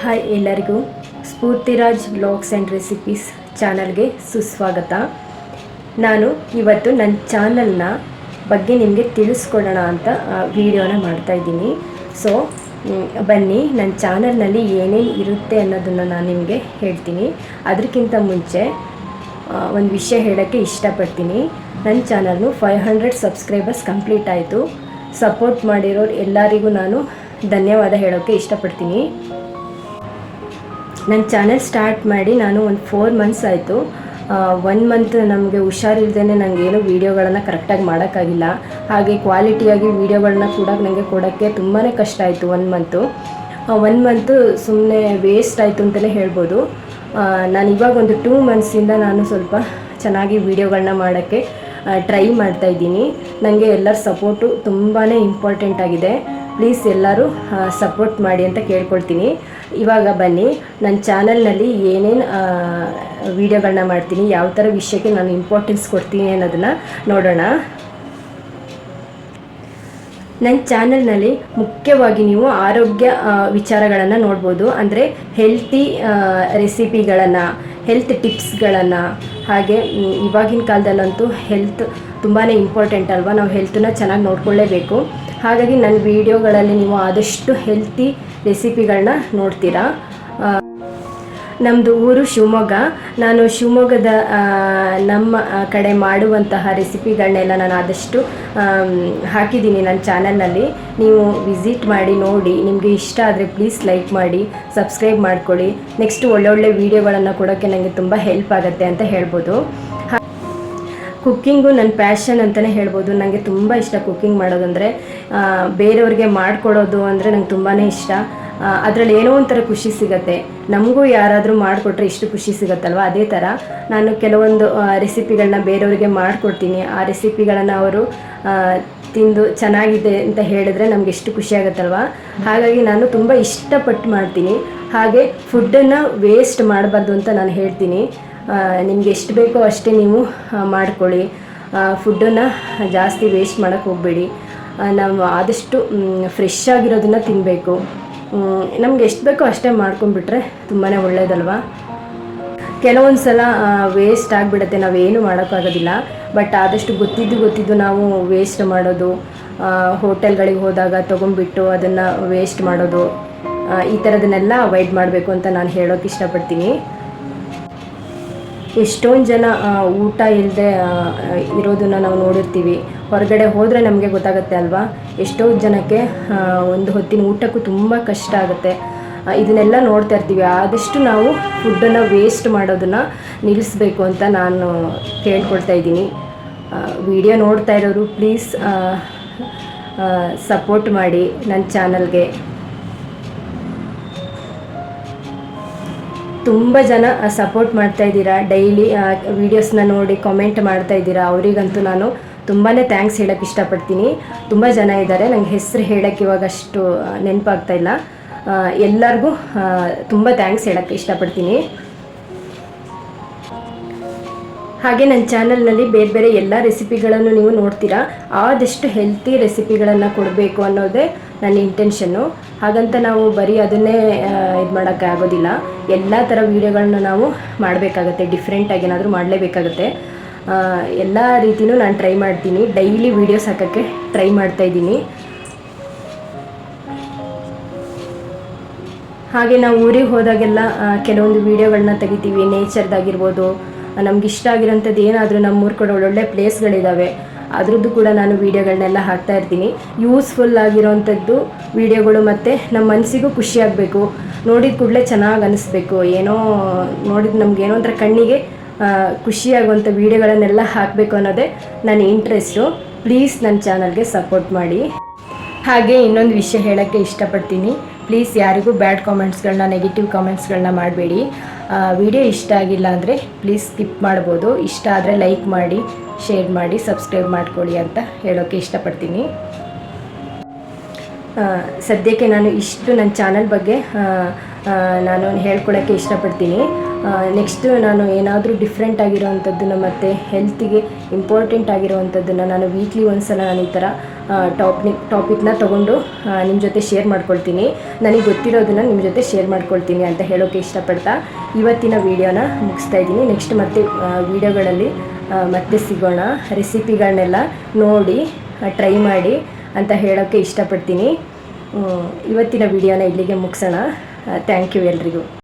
Hi ಎಲ್ಲರಿಗೂ. ಸ್ಫೂರ್ತಿರಾಜ್ blogs and recipes ಚಾನಲ್ಗೆ ಸುಸ್ವಾಗತ. ನಾನು ಇವತ್ತು ನನ್ನ ಚಾನಲ್ನ ಬಗ್ಗೆ ನಿಮಗೆ ತಿಳಿಸ್ಕೊಡೋಣ ಅಂತ ವಿಡಿಯೋನ ಮಾಡ್ತಾಯಿದ್ದೀನಿ ಸೊ ಬನ್ನಿ, ನನ್ನ ಚಾನಲ್ನಲ್ಲಿ ಏನೇನು ಇರುತ್ತೆ ಅನ್ನೋದನ್ನು ನಾನು ನಿಮಗೆ ಹೇಳ್ತೀನಿ. ಅದಕ್ಕಿಂತ ಮುಂಚೆ ಒಂದು ವಿಷಯ ಹೇಳೋಕ್ಕೆ ಇಷ್ಟಪಡ್ತೀನಿ. ನನ್ನ ಚಾನಲ್ನು ಫೈವ್ ಹಂಡ್ರೆಡ್ ಸಬ್ಸ್ಕ್ರೈಬರ್ಸ್ ಕಂಪ್ಲೀಟ್ ಆಯಿತು. ಸಪೋರ್ಟ್ ಮಾಡಿರೋರು ಎಲ್ಲರಿಗೂ ನಾನು ಧನ್ಯವಾದ ಹೇಳೋಕ್ಕೆ ಇಷ್ಟಪಡ್ತೀನಿ. ನನ್ನ ಚಾನೆಲ್ ಸ್ಟಾರ್ಟ್ ಮಾಡಿ ನಾನು ಒಂದು ಫೋರ್ ಮಂತ್ಸ್ ಆಯಿತು. ಒನ್ ಮಂತ್ ನಮಗೆ ಹುಷಾರಿಲ್ದೇ ನನಗೇನು ವೀಡಿಯೋಗಳನ್ನು ಕರೆಕ್ಟಾಗಿ ಮಾಡೋಕ್ಕಾಗಿಲ್ಲ. ಹಾಗೆ ಕ್ವಾಲಿಟಿಯಾಗಿ ವೀಡಿಯೋಗಳನ್ನ ಕೂಡ ನನಗೆ ಕೊಡೋಕ್ಕೆ ತುಂಬಾ ಕಷ್ಟ ಆಯಿತು ಒನ್ ಮಂತು ಒನ್ ಮಂತು ಸುಮ್ಮನೆ ವೇಸ್ಟ್ ಆಯಿತು ಅಂತಲೇ ಹೇಳ್ಬೋದು. ನಾನು ಇವಾಗ ಒಂದು ಟೂ ಮಂತ್ಸಿಂದ ನಾನು ಸ್ವಲ್ಪ ಚೆನ್ನಾಗಿ ವೀಡಿಯೋಗಳನ್ನ ಮಾಡೋಕ್ಕೆ ಟ್ರೈ ಮಾಡ್ತಾ ಇದ್ದೀನಿ. ನನಗೆ ಎಲ್ಲರ ಸಪೋರ್ಟು ತುಂಬಾ ಇಂಪಾರ್ಟೆಂಟ್ ಆಗಿದೆ. ಪ್ಲೀಸ್ ಎಲ್ಲರೂ ಸಪೋರ್ಟ್ ಮಾಡಿ ಅಂತ ಕೇಳ್ಕೊಳ್ತೀನಿ. ಇವಾಗ ಬನ್ನಿ ನನ್ನ ಚಾನಲ್ನಲ್ಲಿ ಏನೇನು ವೀಡಿಯೋಗಳನ್ನ ಮಾಡ್ತೀನಿ, ಯಾವ ಥರ ವಿಷಯಕ್ಕೆ ನಾನು ಇಂಪಾರ್ಟೆನ್ಸ್ ಕೊಡ್ತೀನಿ ಅನ್ನೋದನ್ನು ನೋಡೋಣ. ನನ್ನ ಚಾನಲ್ನಲ್ಲಿ ಮುಖ್ಯವಾಗಿ ನೀವು ಆರೋಗ್ಯ ವಿಚಾರಗಳನ್ನು ನೋಡ್ಬೋದು. ಅಂದರೆ ಹೆಲ್ತಿ ರೆಸಿಪಿಗಳನ್ನು ಹೆಲ್ತ್ ಟಿಪ್ಸ್ಗಳನ್ನು ಹಾಗೆ ಇವಾಗಿನ ಕಾಲದಲ್ಲಂತೂ ಹೆಲ್ತ್ ತುಂಬಾ ಇಂಪಾರ್ಟೆಂಟ್ ಅಲ್ವಾ? ನಾವು ಹೆಲ್ತನ್ನ ಚೆನ್ನಾಗಿ ನೋಡ್ಕೊಳ್ಳೇಬೇಕು. ಹಾಗಾಗಿ ನನ್ನ ವೀಡಿಯೋಗಳಲ್ಲಿ ನೀವು ಆದಷ್ಟು ಹೆಲ್ತಿ ರೆಸಿಪಿಗಳನ್ನ ನೋಡ್ತೀರಾ? ನಮ್ಮದು ಊರು ಶಿವಮೊಗ್ಗ. ನಾನು ಶಿವಮೊಗ್ಗದ ನಮ್ಮ ಕಡೆ ಮಾಡುವಂತಹ ರೆಸಿಪಿಗಳನ್ನೆಲ್ಲ ನಾನು ಆದಷ್ಟು ಹಾಕಿದ್ದೀನಿ ನನ್ನ ಚಾನಲ್ನಲ್ಲಿ. ನೀವು ವಿಸಿಟ್ ಮಾಡಿ, ನೋಡಿ. ನಿಮಗೆ ಇಷ್ಟ ಆದರೆ ಪ್ಲೀಸ್ ಲೈಕ್ ಮಾಡಿ, ಸಬ್ಸ್ಕ್ರೈಬ್ ಮಾಡ್ಕೊಳ್ಳಿ. ನೆಕ್ಸ್ಟ್ ಒಳ್ಳೊಳ್ಳೆ ವೀಡಿಯೋಗಳನ್ನು ಕೊಡೋಕ್ಕೆ ನನಗೆ ತುಂಬ ಹೆಲ್ಪ್ ಆಗುತ್ತೆ ಅಂತ ಹೇಳ್ಬೋದು. ಕುಕ್ಕಿಂಗು ನನ್ನ ಪ್ಯಾಷನ್ ಅಂತಲೇ ಹೇಳ್ಬೋದು. ನನಗೆ ತುಂಬ ಇಷ್ಟ ಕುಕ್ಕಿಂಗ್ ಮಾಡೋದಂದರೆ. ಬೇರೆಯವ್ರಿಗೆ ಮಾಡಿಕೊಡೋದು ಅಂದರೆ ನಂಗೆ ತುಂಬಾ ಇಷ್ಟ. ಅದರಲ್ಲಿ ಏನೋ ಒಂಥರ ಖುಷಿ ಸಿಗುತ್ತೆ. ನಮಗೂ ಯಾರಾದರೂ ಮಾಡಿಕೊಟ್ರೆ ಇಷ್ಟು ಖುಷಿ ಸಿಗುತ್ತಲ್ವ? ಅದೇ ಥರ ನಾನು ಕೆಲವೊಂದು ರೆಸಿಪಿಗಳನ್ನ ಬೇರೆಯವರಿಗೆ ಮಾಡಿಕೊಡ್ತೀನಿ. ಆ ರೆಸಿಪಿಗಳನ್ನು ಅವರು ತಿಂದು ಚೆನ್ನಾಗಿದೆ ಅಂತ ಹೇಳಿದ್ರೆ ನಮ್ಗೆ ಎಷ್ಟು ಖುಷಿ ಆಗುತ್ತಲ್ವ? ಹಾಗಾಗಿ ನಾನು ತುಂಬ ಇಷ್ಟಪಟ್ಟು ಮಾಡ್ತೀನಿ. ಹಾಗೆ ಫುಡ್ಡನ್ನು ವೇಸ್ಟ್ ಮಾಡಬಾರ್ದು ಅಂತ ನಾನು ಹೇಳ್ತೀನಿ. ನಿಮ್ಗೆ ಎಷ್ಟು ಬೇಕೋ ಅಷ್ಟೇ ನೀವು ಮಾಡ್ಕೊಳ್ಳಿ. ಫುಡ್ಡನ್ನು ಜಾಸ್ತಿ ವೇಸ್ಟ್ ಮಾಡೋಕ್ಕೆ ಹೋಗಬೇಡಿ. ನಾವು ಆದಷ್ಟು ಫ್ರೆಶ್ ಆಗಿರೋದನ್ನು ತಿನ್ನಬೇಕು ನಮ್ಗೆ ಎಷ್ಟು ಬೇಕೋ ಅಷ್ಟೇ ಮಾಡ್ಕೊಂಡ್ಬಿಟ್ರೆ ತುಂಬಾ ಒಳ್ಳೇದಲ್ವಾ? ಕೆಲವೊಂದು ಸಲ ವೇಸ್ಟ್ ಆಗಿಬಿಡುತ್ತೆ, ನಾವೇನು ಮಾಡೋಕ್ಕಾಗೋದಿಲ್ಲ. ಬಟ್ ಆದಷ್ಟು ಗೊತ್ತಿದ್ದು ಗೊತ್ತಿದ್ದು ನಾವು ವೇಸ್ಟ್ ಮಾಡೋದು ಹೋಟೆಲ್ಗಳಿಗೆ ಹೋದಾಗ ತೊಗೊಂಡ್ಬಿಟ್ಟು ಅದನ್ನು ವೇಸ್ಟ್ ಮಾಡೋದು ಈ ಥರದನ್ನೆಲ್ಲ ಅವಾಯ್ಡ್ ಮಾಡಬೇಕು ಅಂತ ನಾನು ಹೇಳೋಕೆ ಇಷ್ಟಪಡ್ತೀನಿ. ಎಷ್ಟೊಂದು ಜನ ಊಟ ಇಲ್ಲದೆ ಇರೋದನ್ನ ನಾವು ನೋಡಿರ್ತೀವಿ. ಹೊರಗಡೆ ಹೋದರೆ ನಮಗೆ ಗೊತ್ತಾಗುತ್ತೆ ಅಲ್ವಾ? ಎಷ್ಟೋ ಜನಕ್ಕೆ ಒಂದು ಹೊತ್ತಿನ ಊಟಕ್ಕೂ ತುಂಬ ಕಷ್ಟ ಆಗುತ್ತೆ. ಇದನ್ನೆಲ್ಲ ನೋಡ್ತಾ ಇರ್ತೀವಿ. ಆದಷ್ಟು ನಾವು ಫುಡ್ಡನ್ನು ವೇಸ್ಟ್ ಮಾಡೋದನ್ನು ನಿಲ್ಲಿಸ್ಬೇಕು ಅಂತ ನಾನು ಕೇಳ್ಕೊಳ್ತಾ ಇದ್ದೀನಿ. ವಿಡಿಯೋ ನೋಡ್ತಾ ಇರೋರು ಪ್ಲೀಸ್ ಸಪೋರ್ಟ್ ಮಾಡಿ ನನ್ನ ಚಾನಲ್ಗೆ ತುಂಬ ಜನ ಸಪೋರ್ಟ್ ಮಾಡ್ತಾ ಇದ್ದೀರಾ? ಡೈಲಿ ವೀಡಿಯೋಸ್ನ ನೋಡಿ ಕಾಮೆಂಟ್ ಮಾಡ್ತಾ ಇದ್ದೀರಾ? ಅವರಿಗಂತೂ ನಾನು ತುಂಬಾ ಥ್ಯಾಂಕ್ಸ್ ಹೇಳೋಕ್ಕೆ ಇಷ್ಟಪಡ್ತೀನಿ. ತುಂಬ ಜನ ಇದ್ದಾರೆ. ನಂಗೆ ಹೆಸರು ಹೇಳೋಕ್ಕೆ ಇವಾಗ ಅಷ್ಟು ನೆನಪಾಗ್ತಾ ಇಲ್ಲ. ಎಲ್ಲರಿಗೂ ತುಂಬ ಥ್ಯಾಂಕ್ಸ್ ಹೇಳೋಕ್ಕೆ ಇಷ್ಟಪಡ್ತೀನಿ. ಹಾಗೆ ನನ್ನ ಚಾನಲ್ನಲ್ಲಿ ಬೇರೆ ಬೇರೆ ಎಲ್ಲ ರೆಸಿಪಿಗಳನ್ನು ನೀವು ನೋಡ್ತೀರಾ, ಆದಷ್ಟು ಹೆಲ್ತಿ ರೆಸಿಪಿಗಳನ್ನು ಕೊಡಬೇಕು ಅನ್ನೋದೇ ನನ್ನ ಇಂಟೆನ್ಷನ್ನು ಹಾಗಂತ ನಾವು ಬರೀ ಅದನ್ನೇ ಇದು ಮಾಡೋಕ್ಕೆ ಆಗೋದಿಲ್ಲ. ಎಲ್ಲ ಥರ ವೀಡಿಯೋಗಳನ್ನ ನಾವು ಮಾಡಬೇಕಾಗತ್ತೆ ಡಿಫ್ರೆಂಟಾಗಿ ಏನಾದರೂ ಮಾಡಲೇಬೇಕಾಗತ್ತೆ. ಎಲ್ಲ ರೀತಿಯೂ ನಾನು ಟ್ರೈ ಮಾಡ್ತೀನಿ. ಡೈಲಿ ವೀಡಿಯೋಸ್ ಹಾಕೋಕ್ಕೆ ಟ್ರೈ ಮಾಡ್ತಾ ಇದ್ದೀನಿ. ಹಾಗೆ ನಾವು ಊರಿಗೆ ಹೋದಾಗೆಲ್ಲ ಕೆಲವೊಂದು ವೀಡಿಯೋಗಳನ್ನ ತೆಗಿತೀವಿ. ನೇಚರ್ದಾಗಿರ್ಬೋದು ನಮ್ಗೆ ಇಷ್ಟ ಆಗಿರೋಂಥದ್ದು ಏನಾದರೂ ನಮ್ಮೂರ ಕಡೆ ಒಳ್ಳೊಳ್ಳೆ ಪ್ಲೇಸ್ಗಳಿದ್ದಾವೆ ಅದ್ರದ್ದು ಕೂಡ ನಾನು ವೀಡಿಯೋಗಳನ್ನೆಲ್ಲ ಹಾಕ್ತಾ ಇರ್ತೀನಿ. ಯೂಸ್ಫುಲ್ ಆಗಿರೋವಂಥದ್ದು ವೀಡಿಯೋಗಳು ಮತ್ತು ನಮ್ಮ ಮನಸ್ಸಿಗೂ ಖುಷಿಯಾಗಬೇಕು ನೋಡಿದ ಕೂಡಲೇ ಚೆನ್ನಾಗಿ ಅನಿಸ್ಬೇಕು. ಏನೋ ನೋಡಿದ ನಮ್ಗೆ ಏನೋ ಒಂಥರ ಕಣ್ಣಿಗೆ ಖುಷಿಯಾಗುವಂಥ ವೀಡಿಯೋಗಳನ್ನೆಲ್ಲ ಹಾಕಬೇಕು ಅನ್ನೋದೇ ನನ್ನ ಇಂಟ್ರೆಸ್ಟು ಪ್ಲೀಸ್ ನನ್ನ ಚಾನಲ್ಗೆ ಸಪೋರ್ಟ್ ಮಾಡಿ. ಹಾಗೆ ಇನ್ನೊಂದು ವಿಷಯ ಹೇಳೋಕ್ಕೆ ಇಷ್ಟಪಡ್ತೀನಿ. ಪ್ಲೀಸ್ ಯಾರಿಗೂ ಬ್ಯಾಡ್ ಕಾಮೆಂಟ್ಸ್ಗಳನ್ನ, ನೆಗೆಟಿವ್ ಕಾಮೆಂಟ್ಸ್ಗಳನ್ನ ಮಾಡಬೇಡಿ. ವಿಡಿಯೋ ಇಷ್ಟ ಆಗಿಲ್ಲ ಅಂದರೆ ಪ್ಲೀಸ್ ಸ್ಕಿಪ್ ಮಾಡ್ಬೋದು. ಇಷ್ಟ ಆದರೆ ಲೈಕ್ ಮಾಡಿ, ಶೇರ್ ಮಾಡಿ, ಸಬ್ಸ್ಕ್ರೈಬ್ ಮಾಡ್ಕೊಳ್ಳಿ ಅಂತ ಹೇಳೋಕ್ಕೆ ಇಷ್ಟಪಡ್ತೀನಿ. ಸದ್ಯಕ್ಕೆ ನಾನು ಇಷ್ಟು ನನ್ನ ಚಾನಲ್ ಬಗ್ಗೆ ನಾನು ಹೇಳ್ಕೊಳ್ಳೋಕ್ಕೆ ಇಷ್ಟಪಡ್ತೀನಿ. ನೆಕ್ಸ್ಟ್ ನಾನು ಏನಾದರೂ ಡಿಫ್ರೆಂಟ್ ಆಗಿರೋವಂಥದ್ದನ್ನು ಮತ್ತು ಹೆಲ್ತಿಗೆ ಇಂಪಾರ್ಟೆಂಟ್ ಆಗಿರೋವಂಥದ್ದನ್ನು ನಾನು ವೀಕ್ಲಿ ಒಂದ್ಸಲ ನಾನು ಈ ಥರ ಟಾಪಿಕ್ ಟಾಪಿಕ್ನ ತೊಗೊಂಡು ನಿಮ್ಮ ಜೊತೆ ಶೇರ್ ಮಾಡ್ಕೊಳ್ತೀನಿ. ನನಗೆ ಗೊತ್ತಿರೋದನ್ನು ನಿಮ್ಮ ಜೊತೆ ಶೇರ್ ಮಾಡ್ಕೊಳ್ತೀನಿ ಅಂತ ಹೇಳೋಕ್ಕೆ ಇಷ್ಟಪಡ್ತಾ ಇವತ್ತಿನ ವೀಡಿಯೋನ ಮುಗಿಸ್ತಾ ಇದ್ದೀನಿ. ನೆಕ್ಸ್ಟ್ ಮತ್ತೆ ವೀಡಿಯೋಗಳಲ್ಲಿ ಮತ್ತೆ ಸಿಗೋಣ. ರೆಸಿಪಿಗಳನ್ನೆಲ್ಲ ನೋಡಿ ಟ್ರೈ ಮಾಡಿ ಅಂತ ಹೇಳೋಕ್ಕೆ ಇಷ್ಟಪಡ್ತೀನಿ. ಇವತ್ತಿನ ವಿಡಿಯೋನ ಇಲ್ಲಿಗೆ ಮುಗಿಸೋಣ. ಥ್ಯಾಂಕ್ ಯು ಎಲ್ರಿಗೂ